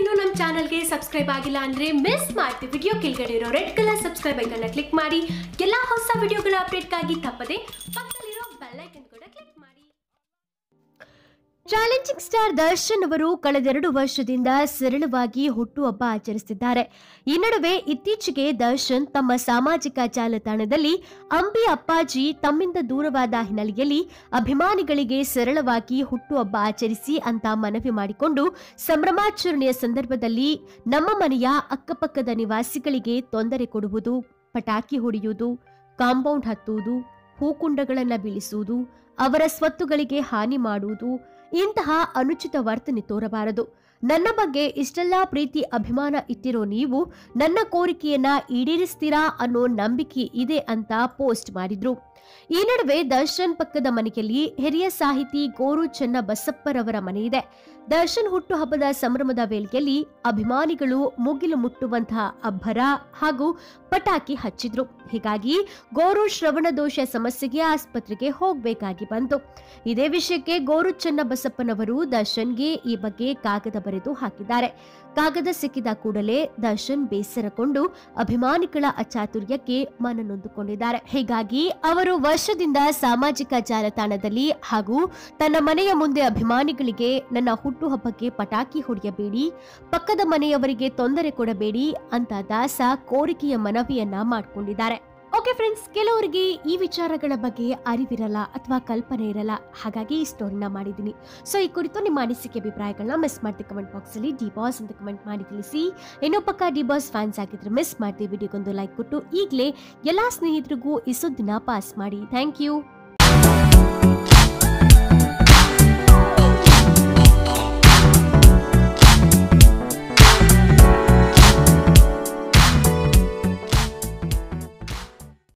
ಇನ್ನೂ ನಮ್ಮ ಚಾನಲ್ಗೆ ಸಬ್ಸ್ಕ್ರೈಬ್ ಆಗಿಲ್ಲ ಅಂದ್ರೆ ಮಿಸ್ ಮಾಡ್ತಿ ವಿಡಿಯೋ ಕೆಳಗಡೆ ಇರೋ ರೆಡ್ ಕಲರ್ ಸಬ್ಸ್ಕ್ರೈಬ್ ಐಕನ್ನ ಕ್ಲಿಕ್ ಮಾಡಿ. ಎಲ್ಲಾ ಹೊಸ ವಿಡಿಯೋಗಳ ಅಪ್ಡೇಟ್ಗಾಗಿ ತಪ್ಪದೆ ಪಕ್ಕದಲ್ಲಿರೋ ಚಾಲೆಂಜಿಂಗ್ ಸ್ಟಾರ್ ದರ್ಶನ್ ಅವರು ಕಳೆದೆರಡು ವರ್ಷದಿಂದ ಸರಳವಾಗಿ ಹುಟ್ಟುಹಬ್ಬ ಆಚರಿಸುತ್ತಿದ್ದಾರೆ. ಈ ನಡುವೆ ಇತ್ತೀಚೆಗೆ ದರ್ಶನ್ ತಮ್ಮ ಸಾಮಾಜಿಕ ಜಾಲತಾಣದಲ್ಲಿ ಅಂಬಿ ಅಪ್ಪಾಜಿ ತಮ್ಮಿಂದ ದೂರವಾದ ಹಿನ್ನೆಲೆಯಲ್ಲಿ ಅಭಿಮಾನಿಗಳಿಗೆ ಸರಳವಾಗಿ ಹುಟ್ಟುಹಬ್ಬ ಆಚರಿಸಿ ಅಂತ ಮನವಿ ಮಾಡಿಕೊಂಡು ಸಂಭ್ರಮಾಚರಣೆಯ ಸಂದರ್ಭದಲ್ಲಿ ನಮ್ಮ ಮನೆಯ ಅಕ್ಕಪಕ್ಕದ ನಿವಾಸಿಗಳಿಗೆ ತೊಂದರೆ ಕೊಡುವುದು, ಪಟಾಕಿ ಹೊಡೆಯುವುದು, ಕಾಂಪೌಂಡ್ ಹತ್ತುವುದು, ಹೂಕುಂಡಗಳನ್ನು ಬೀಳಿಸುವುದು ಅವರ ಸ್ವತ್ತುಗಳಿಗೆ ಹಾನಿ ಮಾಡುವುದು ಇಂತಹ ಅನುಚಿತ ವರ್ತನೆ ತೋರಬಾರದು. ನನ್ನ ಬಗ್ಗೆ ಇಷ್ಟೆಲ್ಲಾ ಪ್ರೀತಿ, ಅಭಿಮಾನ ಇಟ್ಟಿರೋ ನೀವು ನನ್ನ ಕೋರಿಕೆಯನ್ನ ಈಡೇರಿಸ್ತೀರಾ ಅನ್ನೋ ನಂಬಿಕೆ ಇದೆ ಅಂತ ಪೋಸ್ಟ್ ಮಾಡಿದ್ರು. ಈ ನಡುವೆ ದರ್ಶನ್ ಪಕ್ಕದ ಮನೆಯಲ್ಲಿ ಹಿರಿಯ ಸಾಹಿತಿ ಗೋರು ಚೆನ್ನ ಬಸಪ್ಪರವರ ಮನೆ ಇದೆ. ದರ್ಶನ್ ಹುಟ್ಟುಹಬ್ಬದ ಸಂಭ್ರಮದ ವೇಳೆಯಲ್ಲಿ ಅಭಿಮಾನಿಗಳು ಮುಗಿಲು ಮುಟ್ಟುವಂತಹ ಅಬ್ಬರ ಹಾಗೂ ಪಟಾಕಿ ಹಚ್ಚಿದ್ರು. ಹೀಗಾಗಿ ಗೋರು ಶ್ರವಣ ದೋಷ ಸಮಸ್ಯೆಗೆ ಆಸ್ಪತ್ರೆಗೆ ಹೋಗಬೇಕಾಗಿ ಬಂತು. ಇದೇ ವಿಷಯಕ್ಕೆ ಗೋರು ಚನ್ನಬಸಪ್ಪನವರು ದರ್ಶನ್ಗೆ ಈ ಬಗ್ಗೆ ಕಾಗದ ಬರೆದು ಹಾಕಿದ್ದಾರೆ. ಕಾಗದ ಸಿಕ್ಕಿದ ಕೂಡಲೇ ದರ್ಶನ್ ಬೇಸರಗೊಂಡು ಅಭಿಮಾನಿಗಳ ಅಚಾತುರ್ಯಕ್ಕೆ ಮನನೊಂದುಕೊಂಡಿದ್ದಾರೆ ಹೀಗಾಗಿ ಅವರು ವರ್ಷದಿಂದ ಸಾಮಾಜಿಕ ಜಾಲತಾಣದಲ್ಲಿ ಹಾಗೂ ತನ್ನ ಮನೆಯ ಮುಂದೆ ಅಭಿಮಾನಿಗಳಿಗೆ ನನ್ನ ಹುಟ್ಟುಹಬ್ಬಕ್ಕೆ ಪಟಾಕಿ ಹೊಡೆಯಬೇಡಿ, ಪಕ್ಕದ ಮನೆಯವರಿಗೆ ತೊಂದರೆ ಕೊಡಬೇಡಿ ಅಂತ ದಾಸ ಕೋರಿಕೆಯ ಮನವಿಯನ್ನ ಮಾಡಿಕೊಂಡಿದ್ದಾರೆ. ಓಕೆ ಫ್ರೆಂಡ್ಸ್ ಕೆಲವರಿಗೆ ಈ ವಿಚಾರಗಳ ಬಗ್ಗೆ ಅರಿವಿರಲ್ಲ ಅಥವಾ ಕಲ್ಪನೆ ಇರಲ್ಲ. ಹಾಗಾಗಿ ಈ ಸ್ಟೋರಿನ ಮಾಡಿದ್ದೀನಿ. ಸೊ ಈ ಕುರಿತು ನಿಮ್ಮ ಅನಿಸಿಕೆ ಅಭಿಪ್ರಾಯಗಳನ್ನ ಮಿಸ್ ಮಾಡ್ತೀವಿ ಕಮೆಂಟ್ ಬಾಕ್ಸಲ್ಲಿ ಡಿ ಬಾಸ್ ಅಂತ ಕಮೆಂಟ್ ಮಾಡಿ ತಿಳಿಸಿ. ಇನ್ನೂ ಪಕ್ಕ ಡಿ ಬಾಸ್ ಫ್ಯಾನ್ಸ್ ಆಗಿದ್ರೆ ಮಿಸ್ ಮಾಡ್ತೀವಿ ವಿಡಿಯೋಗೊಂದು ಲೈಕ್ ಕೊಟ್ಟು. ಈಗಲೇ ಎಲ್ಲ ಸ್ನೇಹಿತರಿಗೂ ಈ ಪಾಸ್ ಮಾಡಿ. Thank you